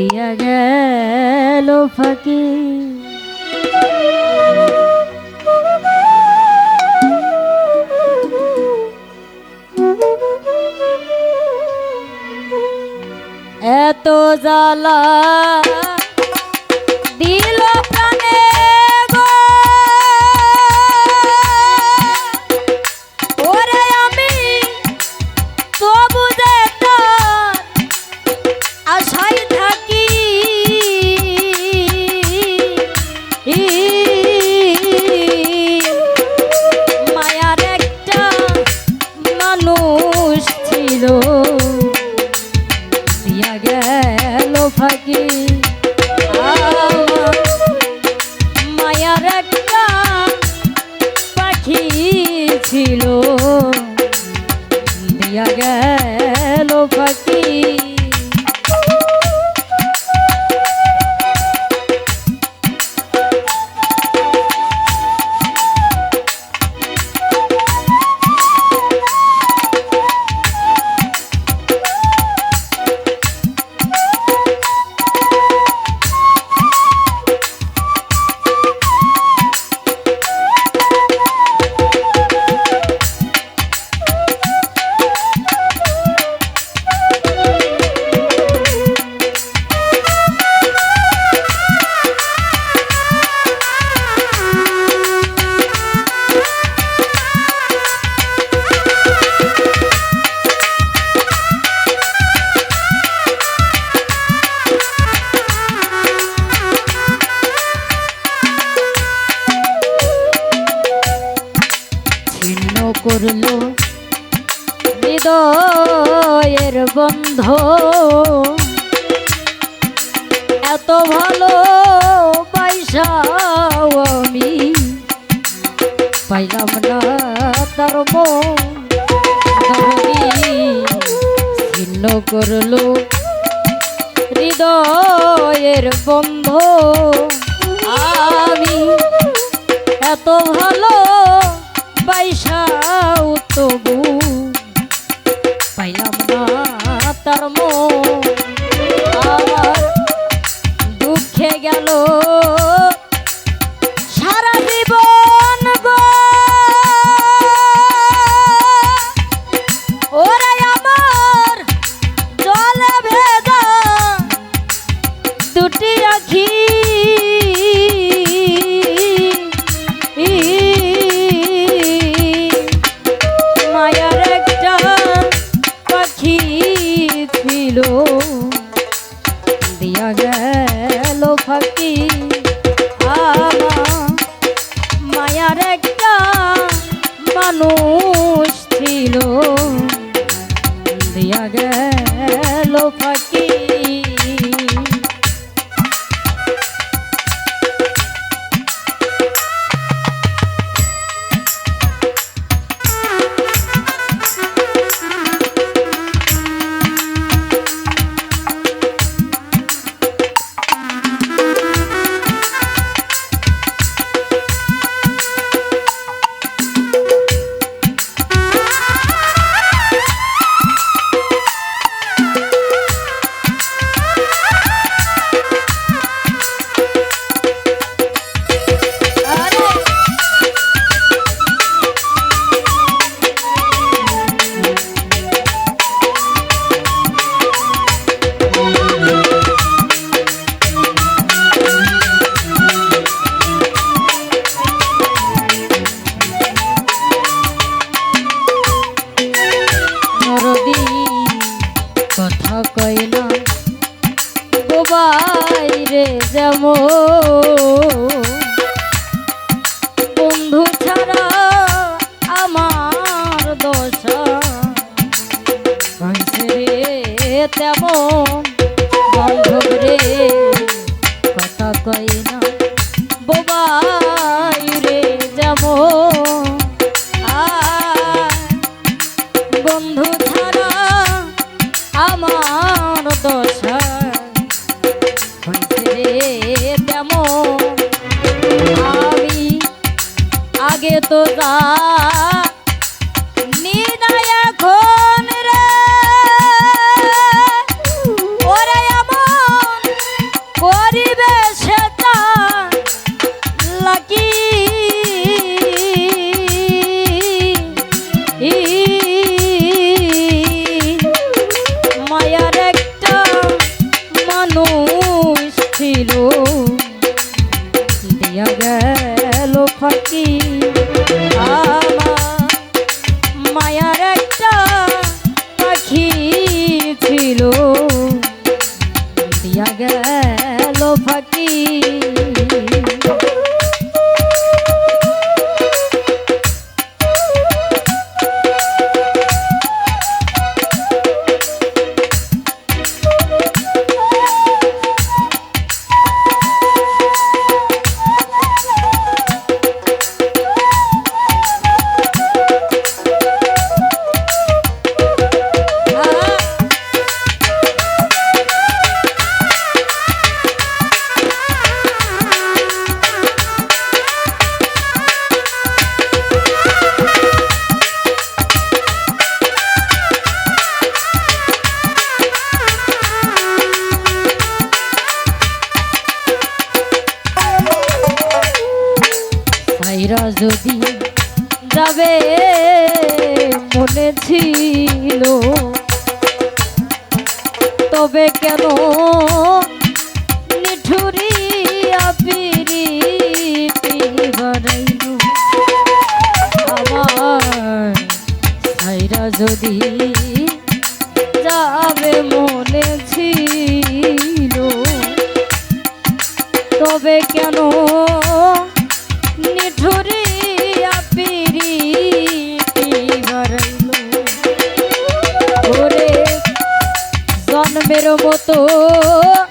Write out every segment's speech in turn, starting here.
দিয়া গেল ফাঁকি। এত জ্বালা দিয়া গেল পাখি করল? হৃদয়ের বন্ধ। এত ভালো পয়সাও আমি পাইলাম না তার ছিন্ন করল হৃদয়ের বন্ধ। আমি এত ভালো ছিল। দিয়া গেল যেমন বন্ধু ছাড়া আমার দশা রে তেমন কথা কয় না বোবাই রে যেমন। বন্ধু ছাড়া আমার দশা lu যদি যাবে, মনে ছিল। তবে কেন নিঠুরিয়া পিরি বাড়াইল আমার সাইরা যদি যাবে, মনে ছিল। তবে কেন 呃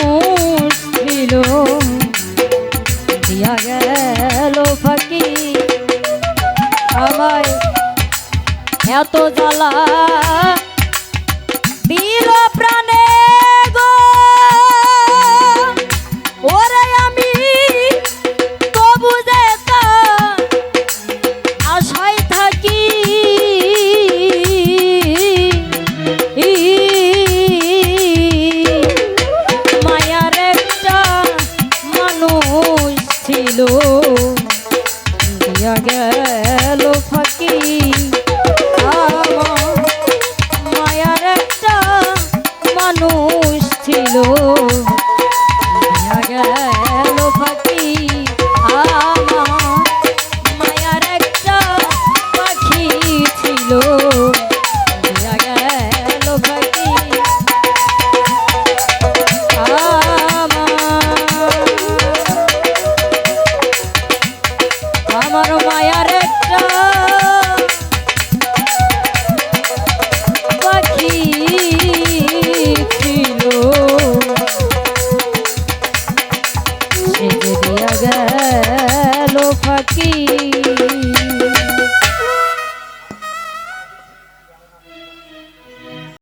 মানুষ ছিল দিয়া গেল ফাঁকি। আমায় এত জ্বালা